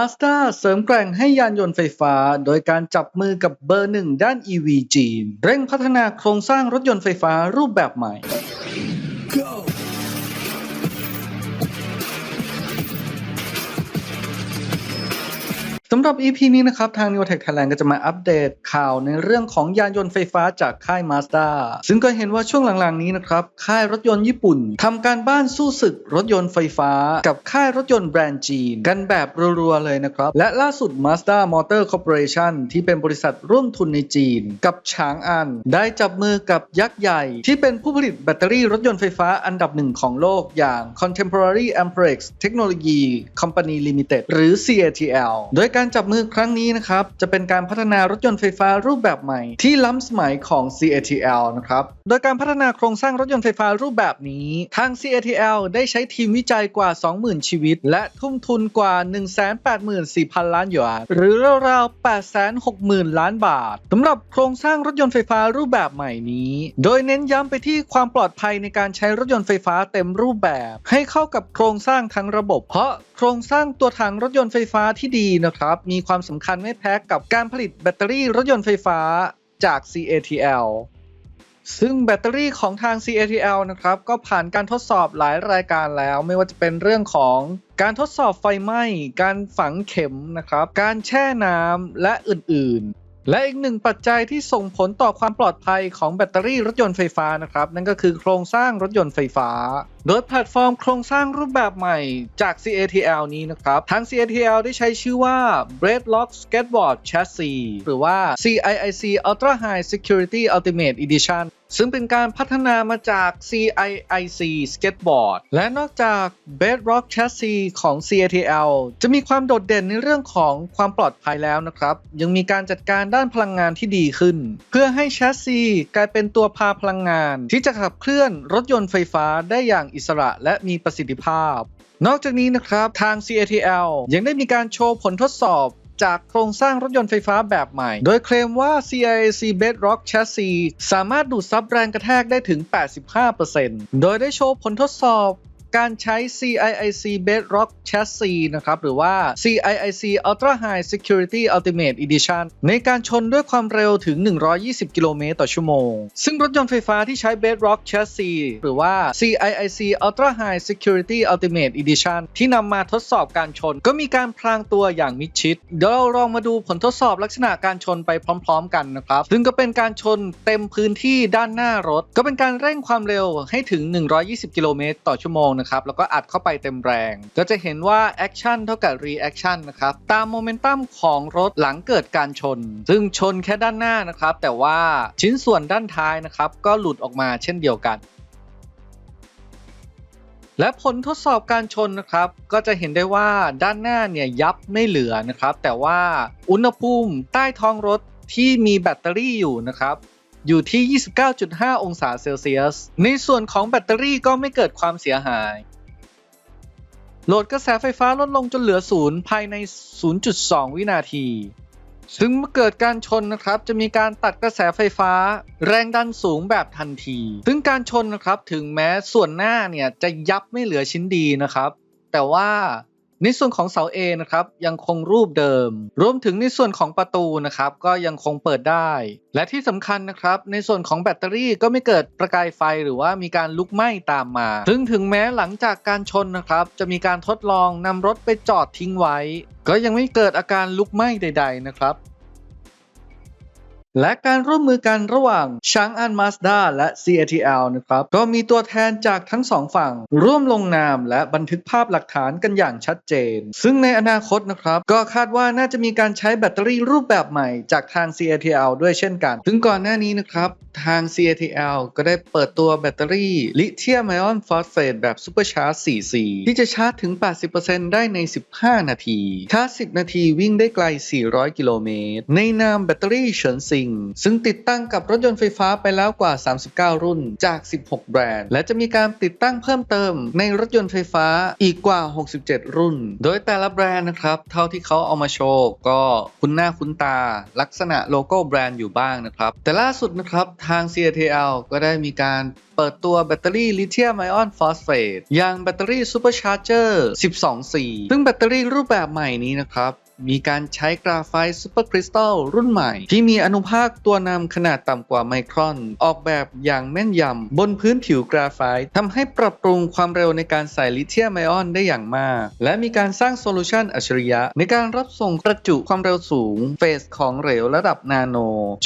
Mazda เสริมแกร่งให้ยานยนต์ไฟฟ้า โดยการจับมือกับเบอร์หนึ่งด้าน EV จีน เร่งพัฒนาโครงสร้างรถยนต์ไฟฟ้ารูปแบบใหม่ำหรับ EP นี้นะครับ ทาง Neotech Thailand ก็จะมาอัปเดตข่าวในเรื่องของยานยนต์ไฟฟ้าจากค่าย Mazda ซึ่งก็เห็นว่าช่วงหลังๆนี้นะครับ ค่ายรถยนต์ญี่ปุ่นทำการบ้านสู้ศึกรถยนต์ไฟฟ้า กับค่ายรถยนต์แบรนด์จีน กันแบบรัวๆเลยนะครับ และล่าสุด Mazda Motor Corporation ที่เป็นบริษัทร่วมทุนในจีน กับฉางอัน ได้จับมือกับยักษ์ใหญ่ ที่เป็นผู้ผลิตแบตเตอรี่รถยนต์ไฟฟ้าอันดับหนึ่งของโลกอย่าง Contemporary Amperex Technology Company Limited หรือ CATL โดยการจับมือครั้งนี้นะครับ จะเป็นการพัฒนารถยนต์ไฟฟ้ารูปแบบใหม่ ที่ล้ำสมัยของ CATL นะครับ โดยการพัฒนาโครงสร้างรถยนต์ไฟฟ้ารูปแบบนี้ ทาง CATL ได้ใช้ทีมวิจัยกว่า 20,000 ชีวิต และทุ่มทุนกว่า 184,000 ล้านหยวน หรือราวๆ860,000 ล้านบาทสำหรับโครงสร้างรถยนต์ไฟฟ้ารูปแบบใหม่นี้ โดยเน้นย้ำไปที่ความปลอดภัยในการใช้รถยนต์ไฟฟ้าเต็มรูปแบบ ให้เข้ากับโครงสร้างทั้งระบบ เพราะโครงสร้างตัวถังรถยนต์ไฟฟ้าที่ดีนะครับมีความสำคัญไม่แพ้กับการผลิตแบตเตอรี่รถยนต์ไฟฟ้าจาก CATL ซึ่งแบตเตอรี่ของทาง CATL นะครับ ก็ผ่านการทดสอบหลายรายการแล้ว ไม่ว่าจะเป็นเรื่องของการทดสอบไฟไหม้ การฝังเข็มนะครับ การแช่น้ำและอื่นๆ และอีกหนึ่งปัจจัยที่ส่งผลต่อความปลอดภัยของแบตเตอรี่รถยนต์ไฟฟ้านะครับ นั่นก็คือโครงสร้างรถยนต์ไฟฟ้า โดยแพลตฟอร์มโครงสร้างรูปแบบใหม่จาก CATL นี้นะครับ ทาง CATL ได้ใช้ชื่อว่า Breadlock Skateboard Chassis หรือว่า CIIC Ultra High Security Ultimate Edition ซึ่งเป็นการพัฒนามาจาก CIIC Skateboard และนอกจาก Bedrock Chassis ของ CATL จะมีความโดดเด่นในเรื่องของความปลอดภัยแล้วนะครับ ยังมีการจัดการด้านพลังงานที่ดีขึ้น เพื่อให้แชสซีกลายเป็นตัวพาพลังงาน ที่จะขับเคลื่อนรถยนต์ไฟฟ้าได้อย่างอิสระและมีประสิทธิภาพ นอกจากนี้นะครับทาง CATL ยังได้มีการโชว์ผลทดสอบจากโครงสร้างรถยนต์ไฟฟ้าแบบใหม่ โดยเคลมว่า CIAC Bedrock Chassis สามารถดูดซับแรงกระแทกได้ถึง 85%โดยได้โชว์ผลทดสอบ การใช้ CIIC Bedrock Chassis นะครับหรือว่า CIIC Ultra High Security Ultimate Edition ในการชนด้วยความเร็วถึง 120 กิโลเมตรต่อชั่วโมง ซึ่งรถยนต์ไฟฟ้าที่ใช้ Bedrock Chassis หรือว่า CIIC Ultra High Security Ultimate Edition ที่นำมาทดสอบการชน ก็มีการพรางตัวอย่างมิดชิด เดี๋ยวเราลองมาดูผลทดสอบลักษณะการชนไปพร้อม ๆ กันนะครับ ซึ่งก็เป็นการชนเต็มพื้นที่ด้านหน้ารถ ก็เป็นการเร่งความเร็วให้ถึง 120 กิโลเมตรต่อชั่วโมงนะครับ แล้วก็อัดเข้าไปเต็มแรง ก็จะเห็นว่า Action เท่ากับ Reaction นะครับ ตามโมเมนตัมของรถหลังเกิดการชน ซึ่งชนแค่ด้านหน้านะครับ แต่ว่าชิ้นส่วนด้านท้ายนะครับ ก็หลุดออกมาเช่นเดียวกันและผลทดสอบการชนนะครับ ก็จะเห็นได้ว่าด้านหน้าเนี่ยยับไม่เหลือนะครับ แต่ว่าอุณหภูมิใต้ท้องรถที่มีแบตเตอรี่อยู่นะครับ อยู่ที่ 29.5 องศาเซลเซียส ในส่วนของแบตเตอรี่ก็ไม่เกิดความเสียหาย โหลดกระแสไฟฟ้าลดลงจนเหลือศูนย์ภายใน 0.2 วินาที ซึ่งเมื่อเกิดการชนนะครับ จะมีการตัดกระแสไฟฟ้า แรงดันสูงแบบทันที ซึ่งการชนนะครับถึงแม้ส่วนหน้าเนี่ยจะยับไม่เหลือชิ้นดีนะครับ แต่ว่า ในส่วนของเสาเอนะครับยังคงรูปเดิม รวมถึงในส่วนของประตูนะครับก็ยังคงเปิดได้ และที่สำคัญนะครับในส่วนของแบตเตอรี่ก็ไม่เกิดประกายไฟหรือว่ามีการลุกไหม้ตามมา ซึ่งถึงแม้หลังจากการชนนะครับจะมีการทดลองนำรถไปจอดทิ้งไว้ ก็ยังไม่เกิดอาการลุกไหม้ใด ๆ นะครับ และการร่วมมือกันระหว่างชางอันมาสด้าและ CATL นะครับ ก็มีตัวแทนจากทั้งสองฝั่ง ร่วมลงนามและบันทึกภาพหลักฐานกันอย่างชัดเจน ซึ่งในอนาคตนะครับ ก็คาดว่าน่าจะมีการใช้แบตเตอรี่รูปแบบใหม่จากทาง CATL ด้วยเช่นกัน ซึ่งก่อนหน้านี้นะครับ ทาง CATL ก็ได้เปิดตัวแบตเตอรี่ลิเธียมไอออนฟอสเฟตแบบซูเปอร์ชาร์จ 4C ที่จะชาร์จถึง 80%ได้ใน 15 นาทีชาร์จ 10 นาทีวิ่งได้ไกล 400 กิโลเมตรในนามแบตเตอรี่เฉินซิงง ซึ่งติดตั้งกับรถยนต์ไฟฟ้าไปแล้วกว่า 39 รุ่นจาก 16 แบรนด์ และจะมีการติดตั้งเพิ่มเติมในรถยนต์ไฟฟ้าอีกกว่า 67 รุ่น โดยแต่ละแบรนด์นะครับเท่าที่เขาเอามาโชว์ก็คุ้นหน้าคุ้นตา ลักษณะโลโก้แบรนด์อยู่บ้างนะครับ แต่ล่าสุดนะครับทาง CATL ก็ได้มีการเปิดตัวแบตเตอรี่ลิเธียมไอออนฟอสเฟตอย่างแบตเตอรี่ซูเปอร์ชาร์เจอร์ 12C ซึ่งแบตเตอรี่รูปแบบใหม่นี้นะครับ มีการใช้กราไฟต์ซูเปอร์คริสตัลรุ่นใหม่ ที่มีอนุภาคตัวนำขนาดต่ำกว่าไมครอน ออกแบบอย่างแม่นยำบนพื้นผิวกราไฟต์ทำให้ปรับปรุงความเร็วในการใส่ลิเธียมไอออนได้อย่างมาก และมีการสร้างโซลูชันอัจฉริยะ ในการรับส่งประจุความเร็วสูง เฟสของเหลวระดับนาโน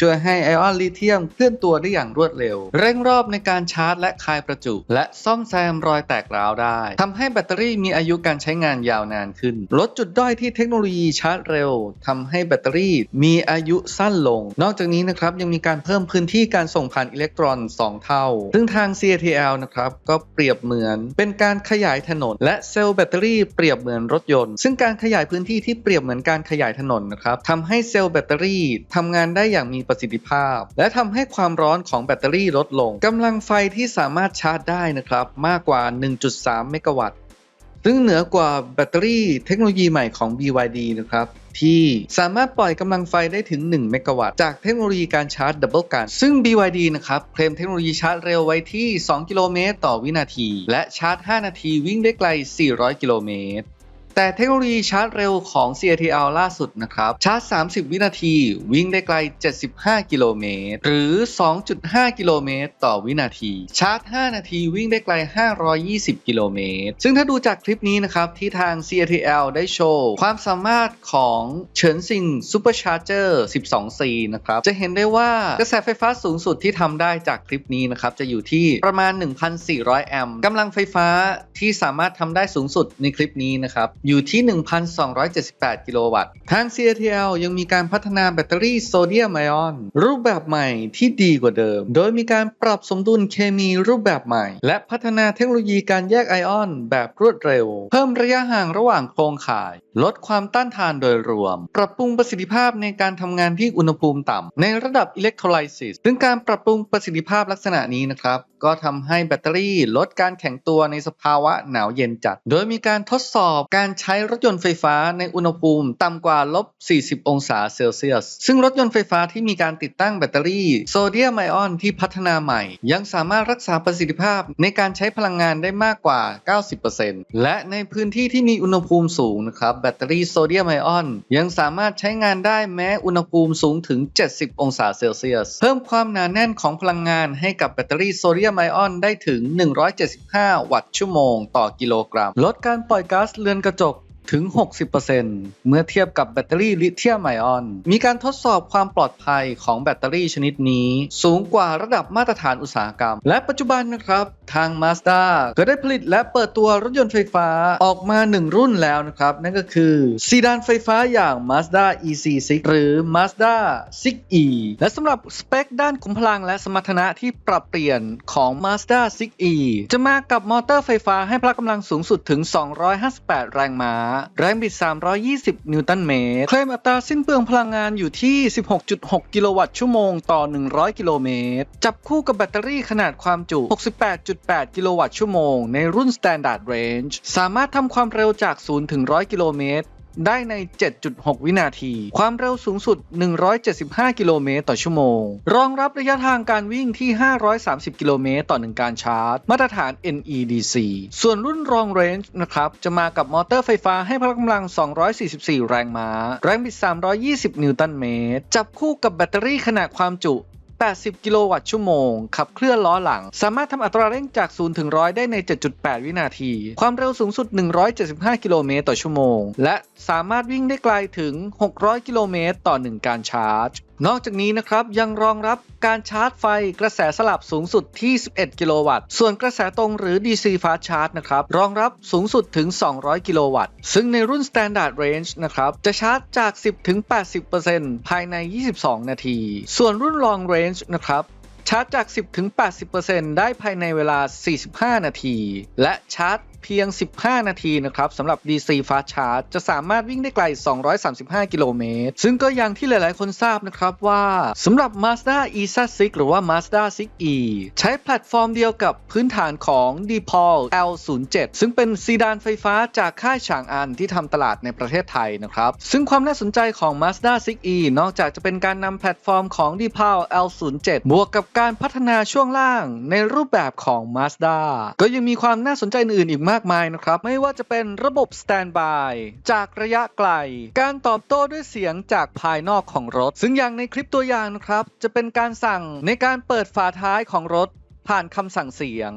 ช่วยให้ไอออนลิเธียมเคลื่อนตัวได้อย่างรวดเร็ว เร่งรอบในการชาร์จ และคลายประจุ และซ่อมแซมรอยแตกร้าวได้ทำให้แบตเตอรี่มีอายุการใช้งานยาวนานขึ้น ลดจุดด้อยที่เทคโนโลยีชาร์จเร็วทำให้แบตเตอรี่มีอายุสั้นลง นอกจากนี้นะครับยังมีการเพิ่มพื้นที่การส่งผ่านอิเล็กตรอน 2 เท่า ซึ่งทาง CATL นะครับก็เปรียบเหมือนเป็นการขยายถนน และเซลล์แบตเตอรี่เปรียบเหมือนรถยนต์ ซึ่งการขยายพื้นที่ที่เปรียบเหมือนการขยายถนนนะครับทำให้เซลล์แบตเตอรี่ทำงานได้อย่างมีประสิทธิภาพ และทำให้ความร้อนของแบตเตอรี่ลดลงกำลังไฟที่สามารถชาร์จได้นะครับมากกว่า 1.3 เมกะวัตต์ ซึ่งเหนือกว่าแบตเตอรี่เทคโนโลยีใหม่ของ BYD นะครับที่สามารถปล่อยกำลังไฟได้ถึง 1 เมกะวัตต์จากเทคโนโลยีการชาร์จดับเบิลกันซึ่ง BYD นะครับเคลมเทคโนโลยีชาร์จเร็วไว้ที่ 2 กิโลเมตรต่อวินาที และชาร์จ 5 นาทีวิ่งได้ไกล 400 กิโลเมตร แต่เทคโนโลยีชาร์จเร็วของ CATL ล่าสุดนะครับ ชาร์จ 30 วินาที วิ่งได้ไกล 75 กิโลเมตร หรือ 2.5 กิโลเมตร ต่อวินาที ชาร์จ 5 นาทีวิ่งได้ไกล 520 กิโลเมตร ซึ่งถ้าดูจากคลิปนี้นะครับ ที่ทาง CATL ได้โชว์ ความสามารถของเฉินซิงซูเปอร์ชาร์เจอร์ 12C นะครับ จะเห็นได้ว่ากระแสไฟฟ้าสูงสุดที่ทำได้จากคลิปนี้นะครับ จะอยู่ที่ประมาณ 1,400 แอมป์กำลังไฟฟ้าที่สามารถทำได้สูงสุดในคลิปนี้นะครับอยู่ที่ 1,278 กิโลวัตต์ ทาง CATL ยังมีการพัฒนาแบตเตอรี่โซเดียมไอออน รูปแบบใหม่ที่ดีกว่าเดิม โดยมีการปรับสมดุลเคมีรูปแบบใหม่ และพัฒนาเทคโนโลยีการแยกไอออน แบบรวดเร็ว เพิ่มระยะห่างระหว่างโครงข่าย ลดความต้านทานโดยรวม ปรับปรุงประสิทธิภาพในการทำงานที่อุณหภูมิต่ำในระดับอิเล็กโทรไลซิสซึ่งการปรับปรุงประสิทธิภาพลักษณะนี้นะครับ ก็ทำให้แบตเตอรี่ลดการแข็งตัวในสภาวะหนาวเย็นจัด โดยมีการทดสอบการใช้รถยนต์ไฟฟ้าในอุณหภูมิต่ำกว่าลบ 40 องศาเซลเซียส ซึ่งรถยนต์ไฟฟ้าที่มีการติดตั้งแบตเตอรี่โซเดียมไอออนที่พัฒนาใหม่ ยังสามารถรักษาประสิทธิภาพในการใช้พลังงานได้มากกว่า 90%และในพื้นที่ที่มีอุณหภูมิสูงนะครับแบตเตอรี่โซเดียมไอออนยังสามารถใช้งานได้แม้อุณหภูมิสูงถึง 70 องศาเซลเซียส เพิ่มความหนาแน่นของพลังงานให้กับแบตเตอรี่โซเดียมยมไอออนได้ถึง 175 วัตต์ชั่วโมง ต่อกิโลกรัม ลดการปล่อยก๊าซเรือนกระจก ถึง 60%เมื่อเทียบกับแบตเตอรี่ลิเธียมไอออน มีการทดสอบความปลอดภัยของแบตเตอรี่ชนิดนี้ สูงกว่าระดับมาตรฐานอุตสาหกรรม และปัจจุบันนะครับ ทาง Mazda ก็ได้ผลิตและเปิดตัวรถยนต์ไฟฟ้าออกมา 1 รุ่นแล้วนะครับ นั่นก็คือซีดานไฟฟ้าอย่าง Mazda EC6 หรือ Mazda 6e และสำหรับสเปคด้านขุมพลังและสมรรถนะที่ปรับเปลี่ยนของ Mazda 6e จะมากับมอเตอร์ไฟฟ้าให้พละกำลังสูงสุดถึง 258 แรงม้าแรงบิด 320 นิวตันเมตร เคลมอัตราสิ้นเปลืองพลังงานอยู่ที่ 16.6 กิโลวัตต์ชั่วโมงต่อ 100 กิโลเมตร จับคู่กับแบตเตอรี่ขนาดความจุ 68.8 กิโลวัตต์ชั่วโมง ในรุ่น Standard Range สามารถทำความเร็วจาก 0 ถึง 100 กิโลเมตร ได้ใน 7.6 วินาที ความเร็วสูงสุด 175 กิโลเมตรต่อชั่วโมง รองรับระยะทางการวิ่งที่ 530 กิโลเมตรต่อ 1 การชาร์จ มาตรฐาน NEDC ส่วนรุ่นรอง Range นะครับ จะมากับมอเตอร์ไฟฟ้าให้พละกำลัง 244 แรงม้า แรงบิด 320 นิวตันเมตร จับคู่กับแบตเตอรี่ขนาดความจุ 80 กิโลวัตต์ชั่วโมง ขับเคลื่อนล้อหลัง สามารถทำอัตราเร่งจาก 0 ถึง 100 ได้ใน 7.8 วินาที ความเร็วสูงสุด 175 กิโลเมตรต่อชั่วโมง และสามารถวิ่งได้ไกลถึง 600 กิโลเมตรต่อ 1 การชาร์จ นอกจากนี้นะครับยังรองรับการชาร์จไฟกระแสสลับสูงสุดที่ 11 กิโลวัตต์ ส่วนกระแสตรงหรือ DC Fast Charge นะครับรองรับสูงสุดถึง 200 กิโลวัตต์ ซึ่งในรุ่น Standard Range นะครับจะชาร์จจาก 10ถึง80%ภายใน 22 นาที ส่วนรุ่น Long Range นะครับชาร์จจาก 10ถึง80%ได้ภายในเวลา 45 นาที และชาร์จ เพียง 15 นาทีนะครับสำหรับ DC Fast Charge จะสามารถวิ่งได้ไกล 235 กิโลเมตร ซึ่งก็อย่างที่หลายๆ คนทราบนะครับว่าสำหรับ Mazda e s a 6หรือว่า Mazda 6e ใช้แพลตฟอร์มเดียวกับพื้นฐานของ d p o l L07 ซึ่งเป็นซีดานไฟฟ้าจากค่ายฉางอันที่ทำตลาดในประเทศไทยนะครับซึ่งความน่าสนใจของ Mazda 6e นอกจากจะเป็นการนำแพลตฟอร์มของ d p o l L07 บวกกับการพัฒนาช่วงล่างในรูปแบบของ Mazda ก็ยังมีความน่าสนใจอื่นอีกมากมายนะครับ ไม่ว่าจะเป็นระบบสแตนบายจากระยะไกล การตอบโต้ด้วยเสียงจากภายนอกของรถ ซึ่งอย่างในคลิปตัวอย่างนะครับ จะเป็นการสั่งในการเปิดฝาท้ายของรถผ่านคำสั่งเสียง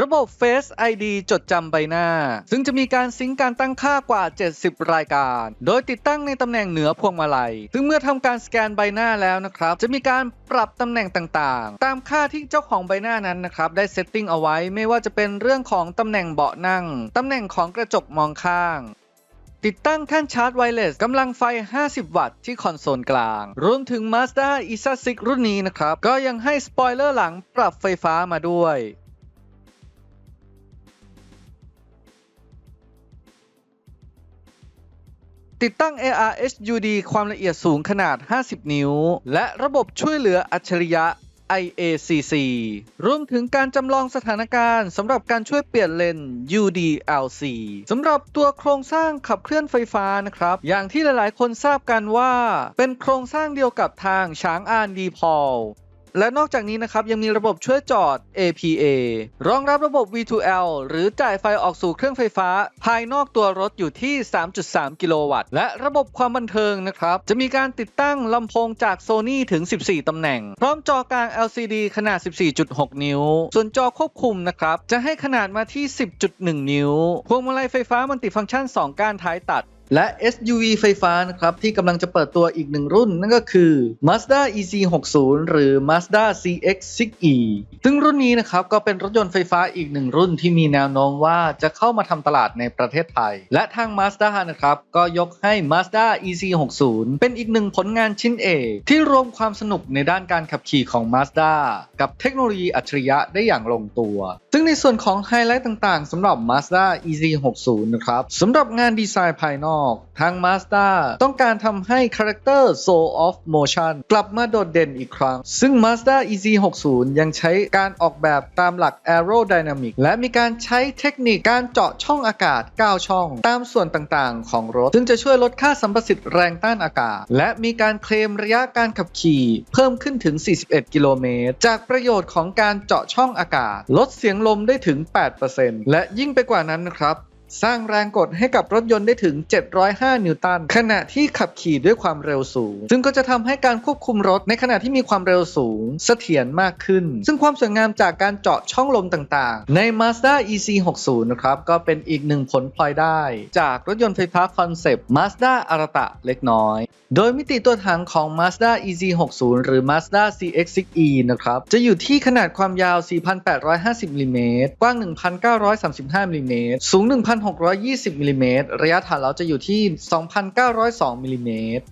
ระบบ Face ID จดจำใบหน้า ซึ่งจะมีการซิงก์การตั้งค่ากว่า 70 รายการ โดยติดตั้งในตำแหน่งเหนือพวงมาลัย ซึ่งเมื่อทำการสแกนใบหน้าแล้วนะครับ จะมีการปรับตำแหน่งต่างๆ ตามค่าที่เจ้าของใบหน้านั้นนะครับ ได้เซตติ้งเอาไว้ ไม่ว่าจะเป็นเรื่องของตำแหน่งเบาะนั่ง ตำแหน่งของกระจกมองข้างติดตั้งแท่นชาร์จไวเลสกำลังไฟ 50 วัตต์ที่คอนโซลกลาง รวมถึง Mazda e s a 6รุ่นนี้นะครับ ก็ยังให้สปอยเลอร์หลังปรับไฟฟ้ามาด้วย ติดตั้ง AR HUD ความละเอียดสูงขนาด 50 นิ้ว และระบบช่วยเหลืออัจฉริยะ IACC รวมถึงการจำลองสถานการณ์สำหรับการช่วยเปลี่ยนเลน UDLC สำหรับตัวโครงสร้างขับเคลื่อนไฟฟ้านะครับ อย่างที่หลายๆ คนทราบกันว่า เป็นโครงสร้างเดียวกับทางช้างอานดีพอล และนอกจากนี้นะครับยังมีระบบช่วยจอด APA รองรับระบบ V2L หรือจ่ายไฟออกสู่เครื่องไฟฟ้า ภายนอกตัวรถอยู่ที่ 3.3 กิโลวัตต์ และระบบความบันเทิงนะครับ จะมีการติดตั้งลำโพงจาก Sony ถึง 14 ตำแหน่ง พร้อมจอกลาง LCD ขนาด 14.6 นิ้ว ส่วนจอควบคุมนะครับ จะให้ขนาดมาที่ 10.1 นิ้ว พวงมาลัยไฟฟ้ามัลติฟังก์ชัน 2 ก้านท้ายตัด และ SUV ไฟฟ้านะครับที่กำลังจะเปิดตัวอีกหนึ่งรุ่น นั่นก็คือ Mazda EC60 หรือ Mazda CX-6e ซึ่งรุ่นนี้นะครับก็เป็นรถยนต์ไฟฟ้าอีกหนึ่งรุ่นที่มีแนวโน้มว่าจะเข้ามาทำตลาดในประเทศไทย และทาง Mazda นะครับก็ยกให้ Mazda EC60 เป็นอีกหนึ่งผลงานชิ้นเอกที่รวมความสนุกในด้านการขับขี่ของ Mazda กับเทคโนโลยีอัจฉริยะได้อย่างลงตัว ซึ่งในส่วนของไฮไลท์ต่างๆสำหรับ Mazda EC60 นะครับสำหรับงานดีไซน์ภายนอกทาง Mazda ต้องการทำให้คาแรคเตอร์ Soul of Motion กลับมาโดดเด่นอีกครั้ง ซึ่ง Mazda EC60 ยังใช้การออกแบบตามหลัก Aerodynamic และมีการใช้เทคนิคการเจาะช่องอากาศ 9 ช่อง ตามส่วนต่างๆ ของรถ ซึ่งจะช่วยลดค่าสัมประสิทธิ์แรงต้านอากาศ และมีการเคลมระยะการขับขี่ เพิ่มขึ้นถึง 41 กิโลเมตร จากประโยชน์ของการเจาะช่องอากาศ ลดเสียงลมได้ถึง 8%และยิ่งไปกว่านั้นนะครับ สร้างแรงกดให้กับรถยนต์ได้ถึง 705 นิวตัน ขณะที่ขับขี่ด้วยความเร็วสูง ซึ่งก็จะทำให้การควบคุมรถในขณะที่มีความเร็วสูงเสถียรมากขึ้น ซึ่งความสวยงามจากการเจาะช่องลมต่างๆ ใน Mazda EC60 นะครับ ก็เป็นอีกหนึ่งผลพลอยได้ จากรถยนต์ไฟฟ้าคอนเซปต์ Mazda Arata เล็กน้อย โดยมิติตัวถังของ Mazda EC60 หรือ Mazda CX-6e นะครับ จะอยู่ที่ขนาดความยาว 4,850มิลลิเมตรกว้าง 1,935มิลลิเมตรสูง1,620มิลลิเมตรระยะฐานเราจะอยู่ที่ 2,902มิลลิเมตร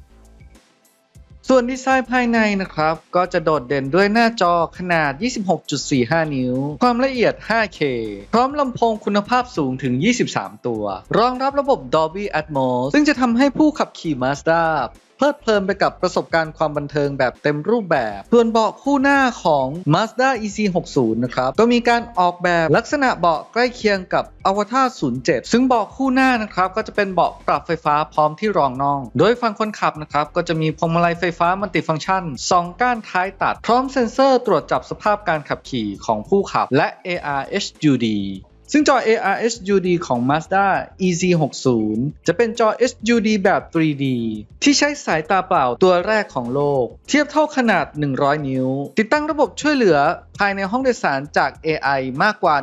ส่วนดีไซน์ภายในนะครับ ก็จะโดดเด่นด้วยหน้าจอขนาด 26.45 นิ้ว ความละเอียด 5K พร้อมลำโพงคุณภาพสูงถึง 23 ตัว รองรับระบบ Dolby Atmos ซึ่งจะทำให้ผู้ขับขี่ Mazda เพลิดเพลินไปกับประสบการณ์ความบันเทิงแบบเต็มรูปแบบ ส่วนเบาะคู่หน้าของ Mazda EC60 นะครับก็มีการออกแบบลักษณะเบาะใกล้เคียงกับ Avatar 07 ซึ่งเบาะคู่หน้านะครับก็จะเป็นเบาะปรับไฟฟ้าพร้อมที่รองน่อง โดยฝั่งคนขับนะครับก็จะมีพวงมาลัยไฟฟ้ามัลติฟังก์ชัน 2 ก้านท้ายตัด พร้อมเซ็นเซอร์ตรวจจับสภาพการขับขี่ของผู้ขับและ AR HUD ซึ่งจอ AR HUD ของ Mazda EC60 จะเป็นจอ HUD แบบ 3D ที่ใช้สายตาเปล่าตัวแรกของโลก เทียบเท่าขนาด 100 นิ้ว ติดตั้งระบบช่วยเหลือภายในห้องโดยสารจาก AI มากกว่า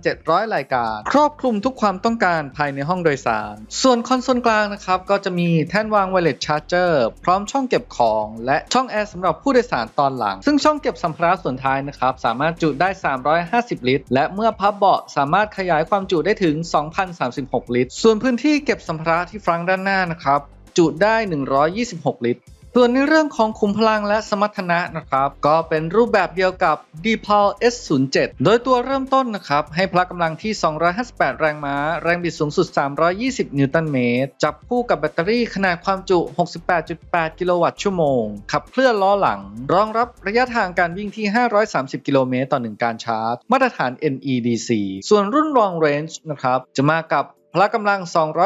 1,700 รายการ ครอบคลุมทุกความต้องการภายในห้องโดยสาร ส่วนคอนโซลกลางนะครับ ก็จะมีแท่นวาง Wireless Charger พร้อมช่องเก็บของและช่องแอร์สำหรับผู้โดยสารตอนหลัง ซึ่งช่องเก็บสัมภาระส่วนท้ายนะครับ สามารถจุได้ 350 ลิตร และเมื่อพับเบาะสามารถขยายความจุได้ถึง 2,036 ลิตร ส่วนพื้นที่เก็บสัมภาระที่ฟรังด้านหน้านะครับจุได้ 126 ลิตร ส่วนในเรื่องของขุมพลังและสมรรถนะนะครับ ก็เป็นรูปแบบเดียวกับ d p a l S07 โดยตัวเริ่มต้นนะครับ ให้พละกำลังที่ 258 แรงม้า แรงบิดสูงสุด 320 นิวตันเมตร จับคู่กับแบตเตอรี่ขนาดความจุ 68.8 กิโลวัตต์ชั่วโมง ขับเคลื่อนล้อหลัง รองรับระยะทางการวิ่งที่ 530 กิโลเมตรต่อ 1 การชาร์จ มาตรฐาน NEDC ส่วนรุ่น Long Range นะครับ จะมากับ พละกำลัง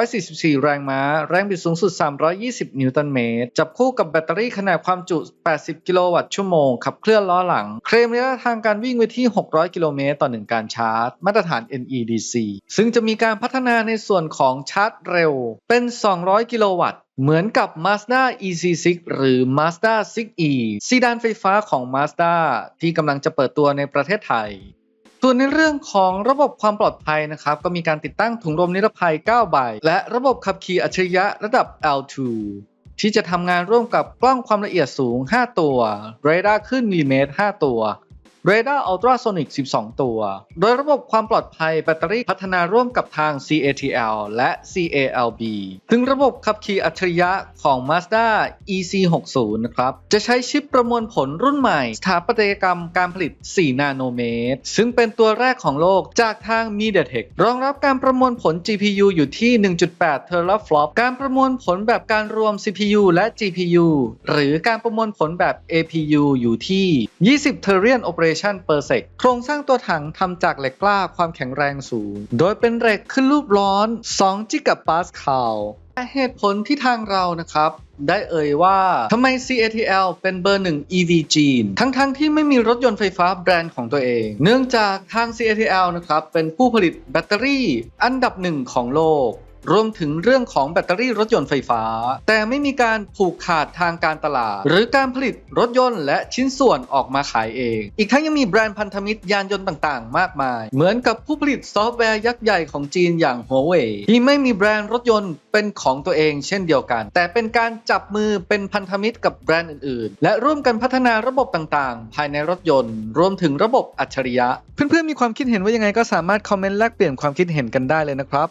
244 แรงม้า แรงบิดสูงสุด 320 นิวตันเมตร จับคู่กับแบตเตอรี่ขนาดความจุ 80 กิโลวัตต์ชั่วโมง ขับเคลื่อนล้อหลัง เคลมระยะทางการวิ่งไว้ที่ 600 กิโลเมตรต่อ 1 การชาร์จ มาตรฐาน NEDC ซึ่งจะมีการพัฒนาในส่วนของชาร์จเร็ว เป็น 200 กิโลวัตต์เหมือนกับ Mazda EC6 หรือ Mazda 6e ซีดานไฟฟ้าของ Mazda ที่กำลังจะเปิดตัวในประเทศไทย ส่วนในเรื่องของระบบความปลอดภัยนะครับก็มีการติดตั้งถุงลมนิรภัย 9 ใบ และระบบขับขี่อัจฉริยะระดับ L2 ที่จะทำงานร่วมกับกล้องความละเอียดสูง 5 ตัว เรดาร์ขึ้นมิลลิเมตร 5 ตัว เรดาร์อัลตราโซนิก 12 ตัว โดยระบบความปลอดภัยแบตเตอรี่พัฒนาร่วมกับทาง CATL และ CALB ถึงระบบขับขี่อัจฉริยะของ Mazda EC60 นะครับ จะใช้ชิปประมวลผลรุ่นใหม่ สถาปัตยกรรมการผลิต 4 นาโนเมตร ซึ่งเป็นตัวแรกของโลกจากทาง MediaTek รองรับการประมวลผล GPU อยู่ที่ 1.8 Teraflop การประมวลผลแบบการรวม CPU และ GPU หรือการประมวลผลแบบ APU อยู่ที่ 20 Terian Operation per sec โครงสร้างตัวถังทำจากเหล็กกล้าความแข็งแรงสูง โดยเป็นเหล็กขึ้นรูปร้อน 2 จิกะปาสคาลแต่เหตุผลที่ทางเรานะครับ ได้เอ่ยว่าทำไม CATL เป็นเบอร์หนึ่ง EV จีน ทั้งๆทที่ไม่มีรถยนต์ไฟฟ้าแบรนด์ของตัวเอง เนื่องจากทาง CATL นะครับ เป็นผู้ผลิตแบตเตอรี่อันดับหนึ่งของโลก รวมถึงเรื่องของแบตเตอรี่รถยนต์ไฟฟ้า แต่ไม่มีการผูกขาดทางการตลาด หรือการผลิตรถยนต์และชิ้นส่วนออกมาขายเอง อีกทั้งยังมีแบรนด์พันธมิตรยานยนต์ต่างๆ มากมาย เหมือนกับผู้ผลิตซอฟต์แวร์ยักษ์ใหญ่ของจีนอย่าง Huawei ที่ไม่มีแบรนด์รถยนต์เป็นของตัวเองเช่นเดียวกัน แต่เป็นการจับมือเป็นพันธมิตรกับแบรนด์อื่นๆ และร่วมกันพัฒนาระบบต่างๆ ภายในรถยนต์ รวมถึงระบบอัจฉริยะ เพื่อนๆมีความคิดเห็นว่ายังไงก็สามารถคอมเมนต์แลกเปลี่ยนความคิดเห็นกันได้เลยนะครับ